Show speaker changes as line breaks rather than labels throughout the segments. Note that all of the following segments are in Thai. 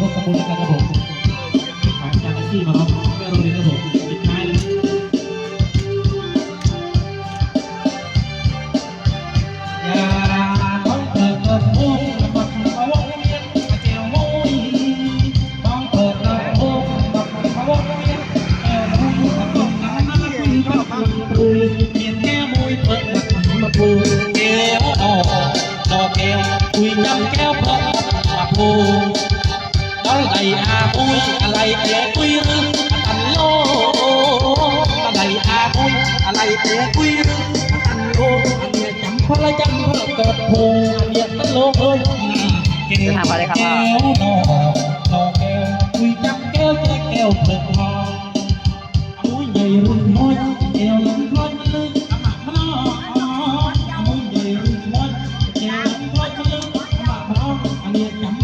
รถขบวนการระบบของจากที่มาครับแม่โรงเรียนระบบปิดท้ายเลยอย่าต้องเปิดเปิดโอ้บัดเขาเมียนเจียวมุ้ยต้องเปิดเปิดโอ้บัดเขาเมียนเจียวมุ้ยต้องน้ำมันคุยกับมันปูเมียนแก้มุ้ยเปิดมาปูแก้วดอกดอกแก้วคุยจำแก้ว อาปุ้ยอะไรเตะปุ้ยรึอันโลกอะไรอาปุ้ยอะไรเตะปุ้ยรึอันโลกอันเนี่ยจำพละจำพละเกิดโผล่เนี่ย
ตะโลกเอ้ยแก้วแก้
วดอกแก้วปุ้ยจั
บแก้
วแจกแก้วเปิดท
อ
งปุยใหญ่รุ่นน้อยแก้วลำน้อยมาเลยอามามาน้อปุยใหญ่รุ่นน้อยแก้วลำน้อยมาเลึกามามาน้อันเนี่ยจำ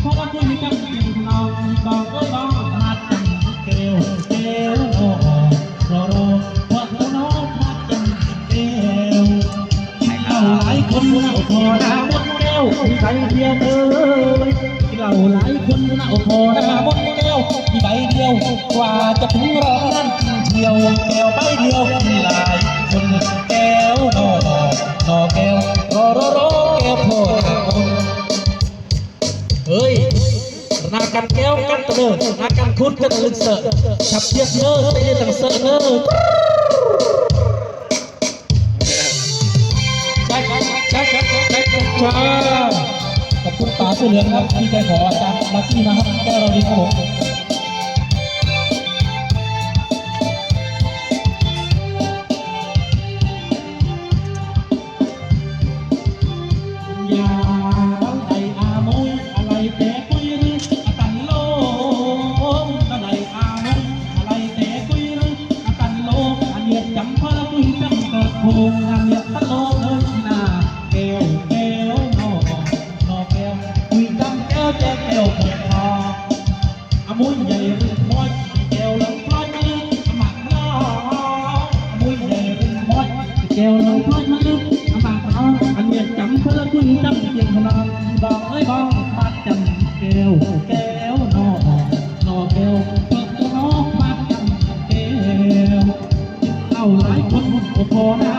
เราหลายคนเราพอดาหมดแก้วมีใบเดียวเอ้ยเราหลายคนเราพอดาหมดแก้วมีใบเดียวกว่าจะถึงรอบนั้นเที่ยวแก้วใบเดียวหลายคนแก้วนอนอแก้วรอรอรอแก้วพอดาคนเฮ้ยนากันแก้วกันเตลิดนากันคุดกันลึกเสอะขับเทียบเนอไปเรียนต่างเสอะเนอใเสื้อเหลืองครับที่ใจขออาจารย์ลักกี้มาครับแก้วเราดีครับผมอย่าตั้งใจอละมึงใจอาโมยอะไรแต่คุยรึตันโลมอันเนียจำพระคุยจำเกิดโง จำแก้วแก้วแก้วเปิดคออามุ้ยใหญ่รึมอยแก้วลำพลอยมาลึกหมักน้ออามุ้ยใหญ่รึมอยแก้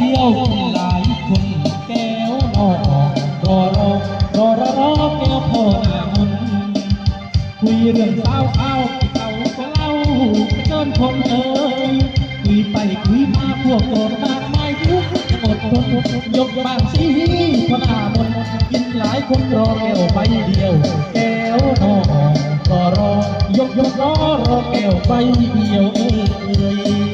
เดียวหลายคนแก้วนอรอรอรอรอรอแก้วพ่อหน้ามนคุยเรื่องสาวเอาเก่าก็เล่าเกินคนเอ่ยคุยไปคุยมาพวกโกรธมากมายทุกอดทนยกบางสีพหน้ามนกินหลายคนรอแก้วใบเดียวแก้วนอรอรอยกยกรอรอแก้วใบเดียวเอ้ย